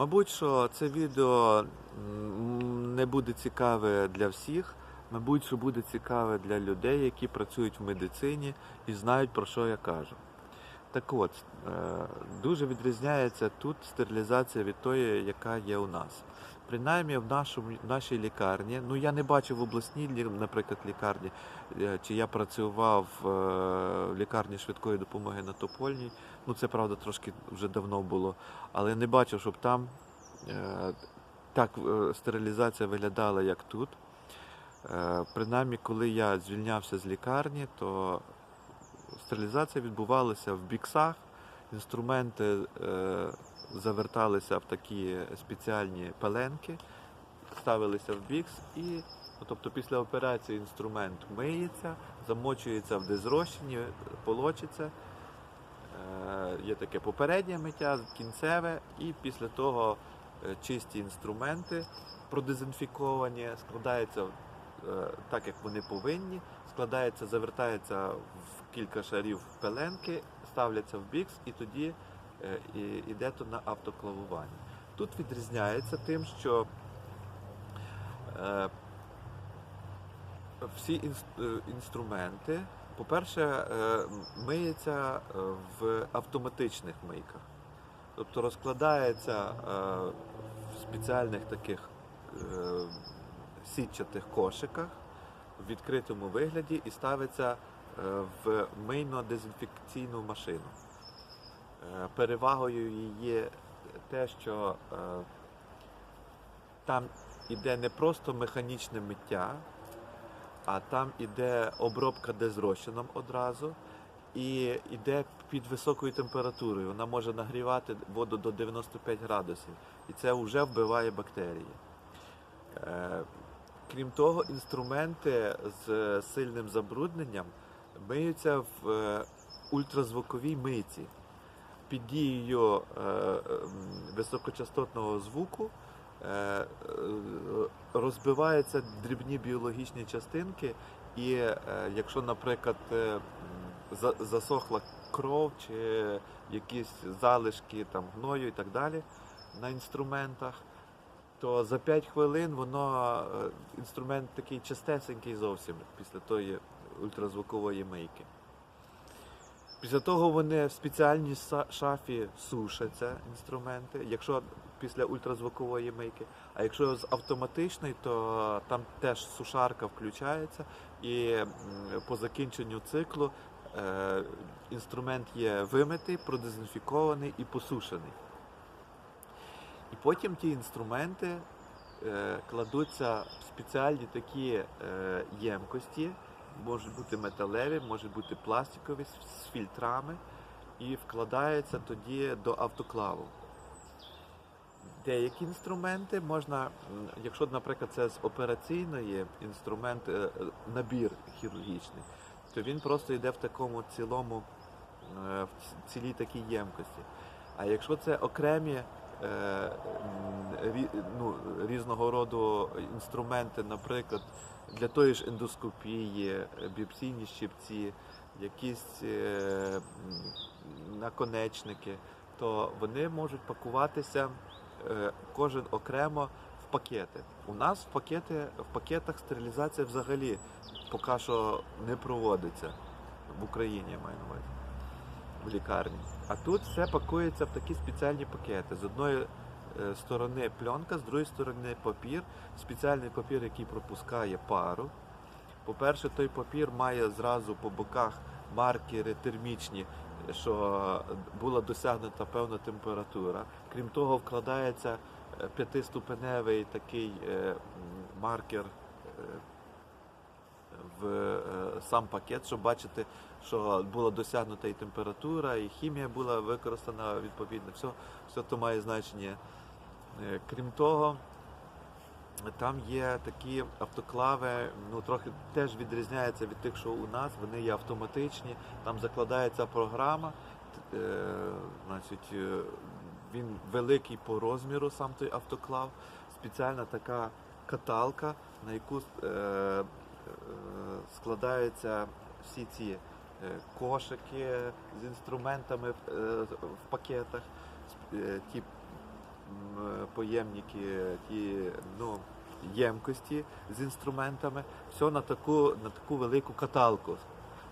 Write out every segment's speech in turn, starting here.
Мабуть, що це відео не буде цікаве для всіх. Мабуть, що буде цікаве для людей, які працюють в медицині і знають про що я кажу. Так от, е, дуже відрізняється тут стерилізація від тої, яка є у нас. Принаймні в нашому, в нашій лікарні, ну я не бачив в обласній, наприклад, лікарні, е, чи я працював е, в лікарні швидкої допомоги на Топольній. Ну це правда трошки вже давно було, але не бачив, щоб там е, так е, стерилізація виглядала, як тут. Е, Принаймні, коли я звільнявся з лікарні, то стерилізація відбувалася в біксах, інструменти е, заверталися в такі спеціальні пеленки, ставилися в бікс і ну, тобто після операції інструмент миється, замочується в дезрозчині, полочиться. Є таке попереднє миття, кінцеве, і після того е, чисті інструменти продезінфіковані, складаються е, так, як вони повинні, складається, завертається в кілька шарів пеленки, ставляться в бікс і тоді е, і, іде то на автоклавування. Тут відрізняється тим, що всі інс- інструменти, по-перше, е, миється е, в автоматичних мийках. Тобто розкладається е, в спеціальних таких сітчатих кошиках в відкритому вигляді і ставиться в мийно-дезінфекційну машину. Перевагою її є те, що там іде не просто механічне миття, а там іде обробка дезрозчином одразу і йде під високою температурою. Вона може нагрівати воду до 95 градусів, і це вже вбиває бактерії. Е, Крім того, інструменти з сильним забрудненням миються в е, ультразвуковій мийці. Під дією е, високочастотного звуку розбиваються дрібні біологічні частинки, і е, якщо, наприклад, е, засохла кров чи якісь залишки там, гною і так далі на інструментах, то за 5 хвилин воно е, інструмент такий чистесенький зовсім після тої ультразвукової мийки. Після того вони в спеціальній шафі сушаться інструменти, якщо після ультразвукової мийки. А якщо з автоматичної, то там теж сушарка включається, і по закінченню циклу е, інструмент є вимитий, продезінфікований і посушений. І потім ті інструменти е, кладуться в спеціальні такі е, ємкості, можуть бути металеві, можуть бути пластикові з, фільтрами, і вкладаються тоді до автоклаву. Деякі інструменти можна, якщо, наприклад, це з операційної інструмент, е, набір хірургічний, то він просто йде в такому цілому, е, в цілій такій ємкості. А якщо це окремі е, ну, різного роду інструменти, наприклад, для тої ж ендоскопії, е, біопсійні щипці, якісь е, наконечники, то вони можуть пакуватися е, кожен окремо в пакети. У нас в пакети в пакетах стерилізація взагалі поки що не проводиться в Україні, я маю на увазі в лікарні. А тут все пакується в такі спеціальні пакети. З одної сторони пленка, з другої сторони папір, спеціальний папір, який пропускає пару. По-перше, той папір має зразу по боках маркери термічні, що була досягнута певна температура. Крім того, вкладається е, п'ятиступеневий такий е, маркер е, в е, сам пакет, щоб бачити, що була досягнута і температура, і хімія була використана відповідно. Все, все то має значення. Е, Крім того, там є такі автоклави, ну трохи теж відрізняються від тих, що у нас. Вони є автоматичні. Там закладається програма. е, значить, е, він великий по розміру, сам той автоклав. Спеціальна така каталка, на яку складаються всі ці кошики з інструментами в пакетах, ті поємники, ті ну, ємкості з інструментами, все на таку, на таку велику каталку.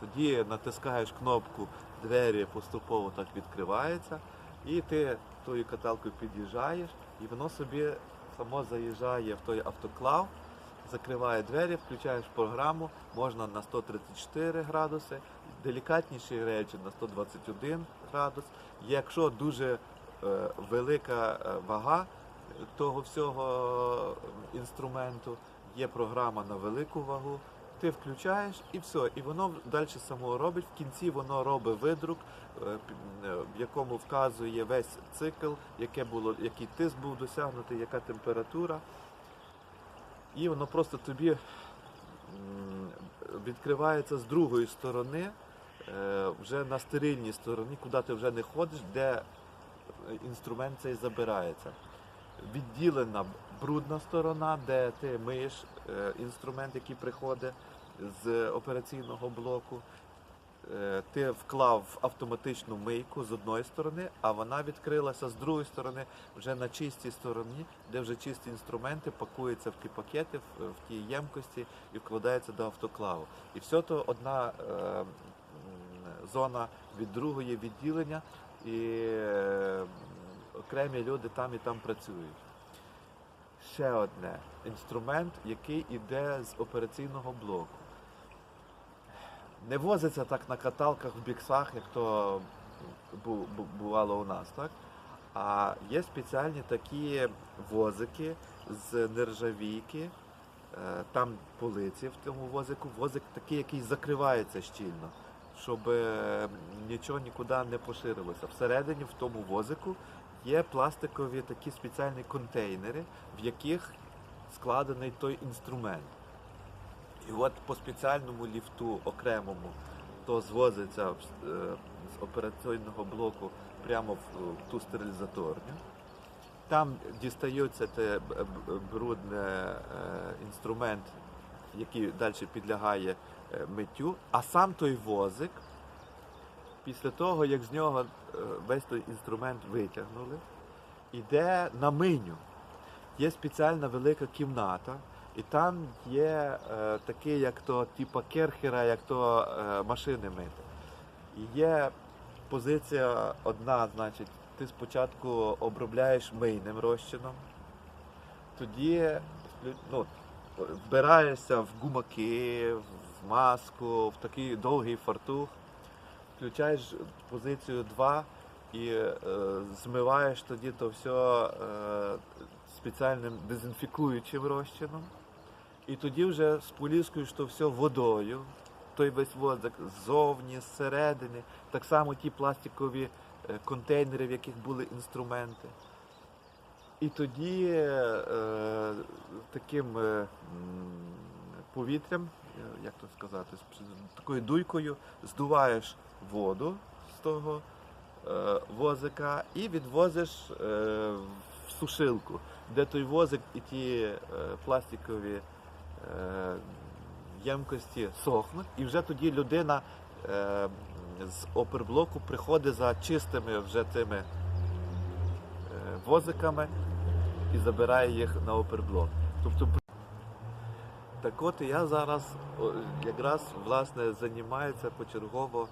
Тоді натискаєш кнопку, двері поступово так відкриваються, і ти тою каталкою під'їжджаєш, і воно собі само заїжджає в той автоклав, закриває двері, включаєш програму, можна на 134 градуси, делікатніші речі на 121 градус. Якщо дуже велика е, вага того всього е, інструменту, є програма на велику вагу, ти включаєш і все, і воно далі само робить. В кінці воно робить видрук, е, е, в якому вказує весь цикл, яке було, який тиск був досягнутий, яка температура. І воно просто тобі відкривається з другої сторони, е, вже на стерильній стороні, куди ти вже не ходиш, де е, інструмент цей забирається. Відділена брудна сторона, де ти миєш е, інструмент, який приходить з операційного блоку. Е, Ти вклав автоматичну мийку з одної сторони, а вона відкрилася з другої сторони, вже на чистій стороні, де вже чисті інструменти пакуються в ті пакети, в ті ємкості і вкладаються до автоклаву. І все то одна е, зона від другої відділення, і е, окремі люди там і там працюють. Ще одне інструмент, який іде з операційного блоку. Не возиться так на каталках в біксах, як то бу- бу- бувало у нас, так? А є спеціальні такі возики з нержавійки, е, там полиці в тому возику. Возик такий, який закривається щільно, щоб е, нічого нікуди не поширилося. Всередині в тому возику є пластикові такі спеціальні контейнери, в яких складений той інструмент. І от по спеціальному ліфту окремому то звозиться е, з операційного блоку прямо в, ту стерилізаторню. Там дістається те брудне е, інструмент, який далі підлягає миттю, а сам той возик, після того, як з нього е, весь той інструмент витягнули, іде на мийню. Є спеціальна велика кімната, і там є е, такий, як то, типа керхера, як то е, машини мити. І є позиція одна, значить, ти спочатку обробляєш мийним розчином, тоді ну, вбираєшся в гумаки, в маску, в такий довгий фартух, включаєш позицію 2 і е, змиваєш тоді то все е, спеціальним дезінфікуючим розчином. І тоді вже споліскуєш то все водою, той весь возик ззовні, зсередини, так само ті пластикові е, контейнери, в яких були інструменти. І тоді е, таким е, повітрям, як то сказати, з- такою дуйкою здуваєш воду з того е, возика і відвозиш е, в сушилку, де той возик і ті е, пластикові е, ємкості сохнуть, і вже тоді людина е, з оперблоку приходить за чистими вже тими е, возиками і забирає їх на оперблок. Тобто так от я зараз якраз власне займаюся почергово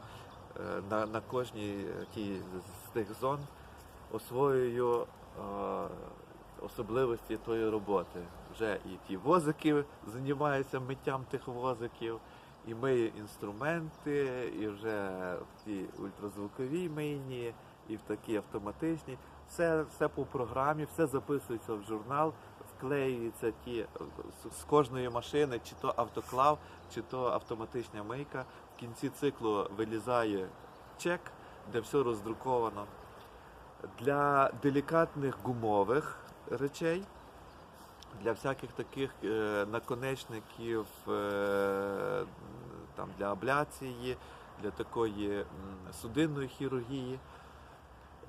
е, на, на кожній е, тій з тих зон освоюю е, особливості тої роботи. Вже і ті возики займаються миттям тих возиків, і мию інструменти, і вже в ті ультразвукові мийні, і в такі автоматичні. Все, все по програмі, все записується в журнал, вклеюються ті е, з- кожної машини, чи то автоклав, чи то автоматична мийка. В кінці циклу вилізає чек, де все роздруковано. Для делікатних гумових речей, для всяких таких е, наконечників е, там, для абляції, для такої судинної хірургії.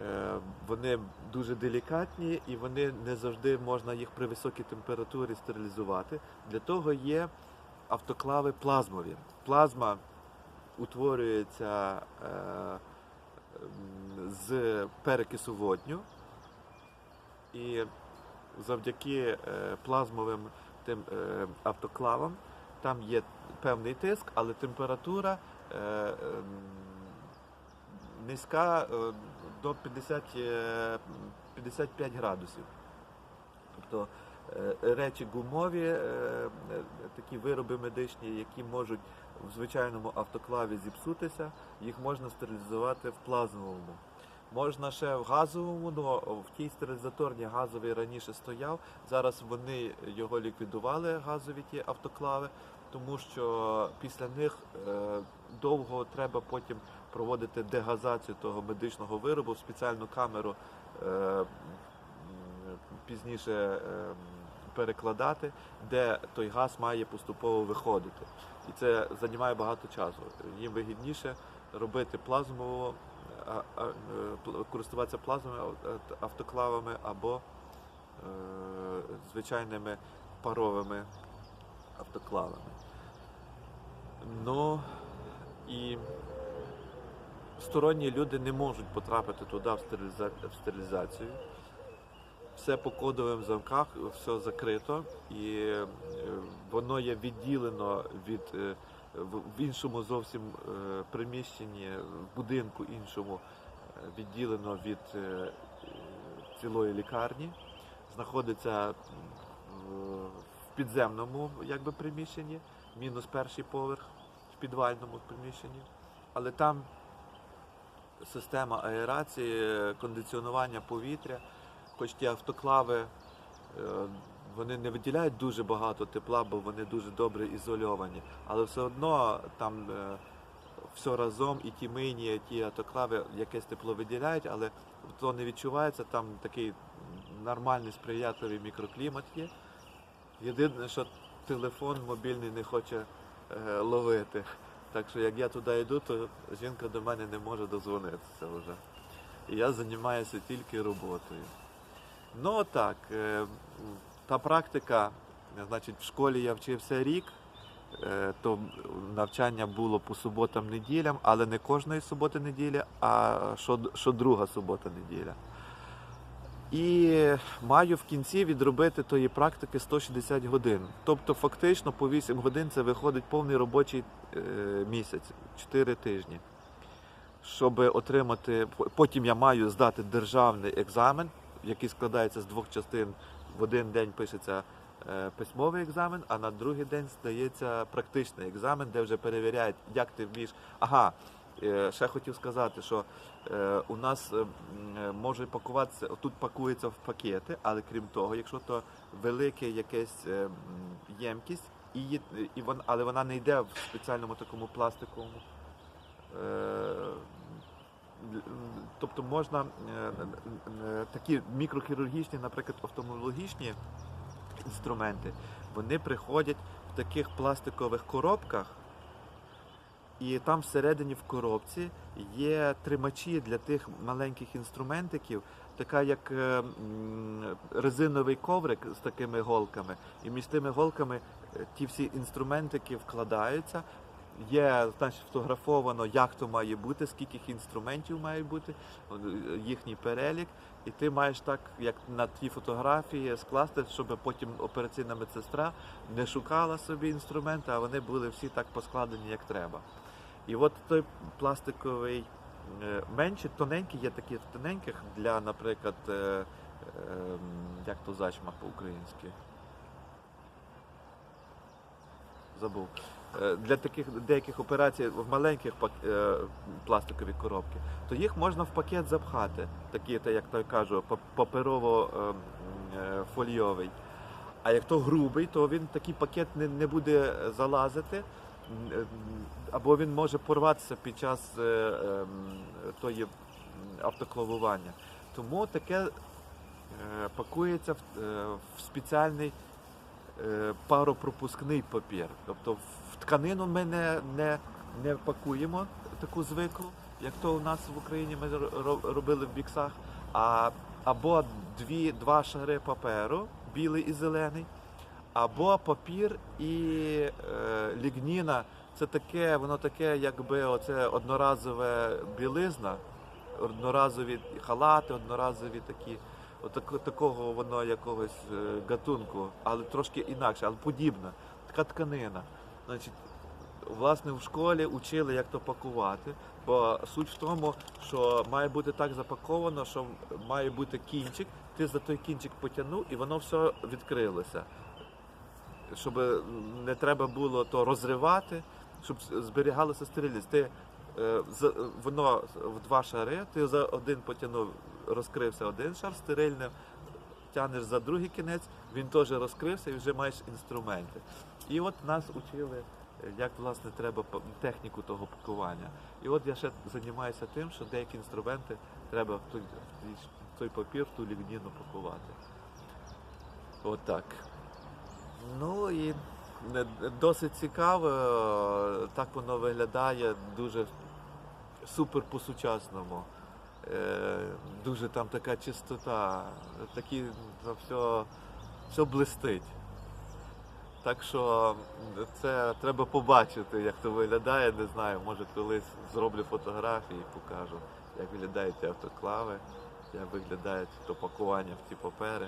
Е, Вони дуже делікатні і вони не завжди можна їх при високій температурі стерилізувати. Для того є автоклави плазмові. Плазма утворюється е, з перекису водню. І завдяки е, плазмовим тим автоклавам там є певний тиск, але температура ем, низька до 50, е, 55 градусів. Тобто е, речі гумові, е, е, такі вироби медичні, які можуть в звичайному автоклаві зіпсутися, їх можна стерилізувати в плазмовому. Можна ще в газовому, але в тій стерилізаторній газовий раніше стояв. Зараз вони його ліквідували, газові ті автоклави, тому що після них е, довго треба потім проводити дегазацію того медичного виробу в спеціальну камеру е, пізніше е, перекладати, де той газ має поступово виходити. І це займає багато часу. Їм вигідніше робити а, е, користуватися плазмовими автоклавами або е, звичайними паровими автоклавами. Ну і сторонні люди не можуть потрапити туди в, стериліза- в стерилізацію. Все по кодовим замках, все закрито, і е, воно є відділено від е, в іншому зовсім е, приміщенні, в будинку іншому, відділено від цілої лікарні, знаходиться в підземному якби, приміщенні, мінус перший поверх в підвальному приміщенні, але там система аерації, кондиціонування повітря, хоч ті автоклави е, вони не виділяють дуже багато тепла, бо вони дуже добре ізольовані. Але все одно там е, все разом, і ті мийні, і ті автоклави якесь тепло виділяють, але то не відчувається, там такий нормальний сприятливий мікроклімат є. Єдине, що телефон мобільний не хоче е, ловити. Так що як я туди йду, то жінка до мене не може дозвонитися вже. І я займаюся тільки роботою. Ну так, е, та практика, значить, в школі я вчився рік, е, то навчання було по суботам неділям, але не кожної суботи неділя, а що, що друга субота неділя. І маю в кінці відробити тої практики 160 годин. Тобто, фактично по 8 годин це виходить повний робочий е, місяць, 4 тижні. Щоб отримати, потім я маю здати державний екзамен, який складається з двох частин. В один день пишеться е, письмовий екзамен, а на другий день здається практичний екзамен, де вже перевіряють, як ти вмієш. Ага, ще хотів сказати, що е, у нас е, е, може пакуватися, тут пакується в пакети, але крім того, якщо то велика якась е, ємкість, і, і вон, але вона не йде в спеціальному такому пластиковому. Е, Тобто можна е, е, такі мікрохірургічні, наприклад, офтальмологічні інструменти, вони приходять в таких пластикових коробках, і там всередині в коробці є тримачі для тих маленьких інструментиків, така як е, резиновий коврик з такими голками. І між тими голками е, ті всі інструментики вкладаються. Є значить, фотографовано, як то має бути, скільки інструментів має бути, е, їхній перелік. І ти маєш так, як на ті фотографії, скласти, щоб потім операційна медсестра не шукала собі інструменти, а вони були всі так поскладені, як треба. І от той пластиковий е, менший, тоненький, є такі тоненьких для, наприклад, е, е, м, як то зачма по-українськи. Забув. Е, Для таких деяких операцій в маленьких пластикові коробки, то їх можна в пакет запхати, такі, як я кажу, паперово-фольйовий. А як то грубий, то він такий пакет не, буде залазити, або він може порватися під час е, ем, тої автоклавування. Тому таке е, пакується в, е, спеціальний паропропускний папір. Тобто в тканину ми не, не, не пакуємо таку звиклу, як то у нас в Україні ми робили в біксах, а або дві, два шари паперу, білий і зелений, або папір і е, лігніна. Це таке, воно таке, якби оце одноразове білизна, одноразові халати, одноразові такі отак- такого воно якогось е, гатунку, але трошки інакше, але подібна. Така тканина. Значить, власне, в школі учили, як то пакувати. Бо суть в тому, що має бути так запаковано, що має бути кінчик, ти за той кінчик потягнув і воно все відкрилося. Щоб не треба було то розривати, щоб зберігалася стерильність. Ти, е, воно в два шари, ти за один потягнув, розкрився один шар стерильним, тянеш за другий кінець, він теж розкрився і вже маєш інструменти. І от нас учили, як власне треба техніку того пакування. І от я ще займаюся тим, що деякі інструменти треба в той, в той папір, в ту лігніну пакувати. От так. Ну і досить цікаво, е, так воно виглядає дуже супер по-сучасному. Е, Дуже там така чистота, такі ну, все, все блистить. Так що це треба побачити, як це виглядає. Не знаю, може колись зроблю фотографії і покажу, як виглядають ті автоклави, як виглядають то пакування в ті папери.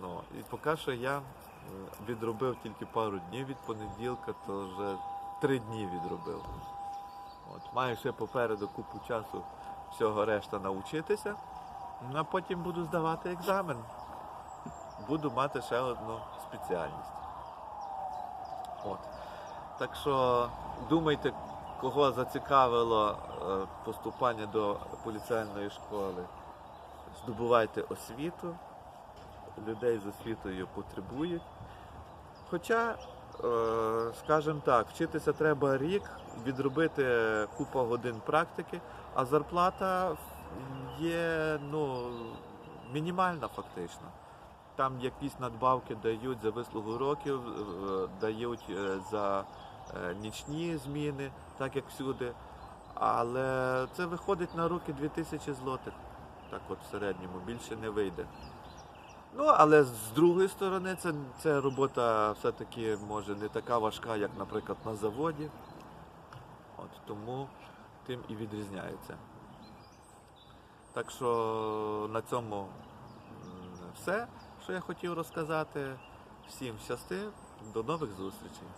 Ну, і поки що я відробив тільки пару днів від понеділка, то вже три дні відробив. От, маю ще попереду купу часу всього решта навчитися, ну, а потім буду здавати екзамен. Буду мати ще одну спеціальність. От. Так що думайте, кого зацікавило е, поступання до поліцейної школи. Здобувайте освіту, людей з освітою потребують. Хоча, е, скажімо так, вчитися треба рік, відробити купа годин практики, а зарплата є ну, мінімальна фактично. Там якісь надбавки дають за вислугу років, е, дають е, за нічні зміни, так як всюди. Але це виходить на руки 2000 злотих. Так от в середньому більше не вийде. Ну, але з другої сторони, це, це робота все-таки може не така важка, як, наприклад, на заводі. От тому тим і відрізняється. Так що на цьому все, що я хотів розказати. Всім щасти, до нових зустрічей.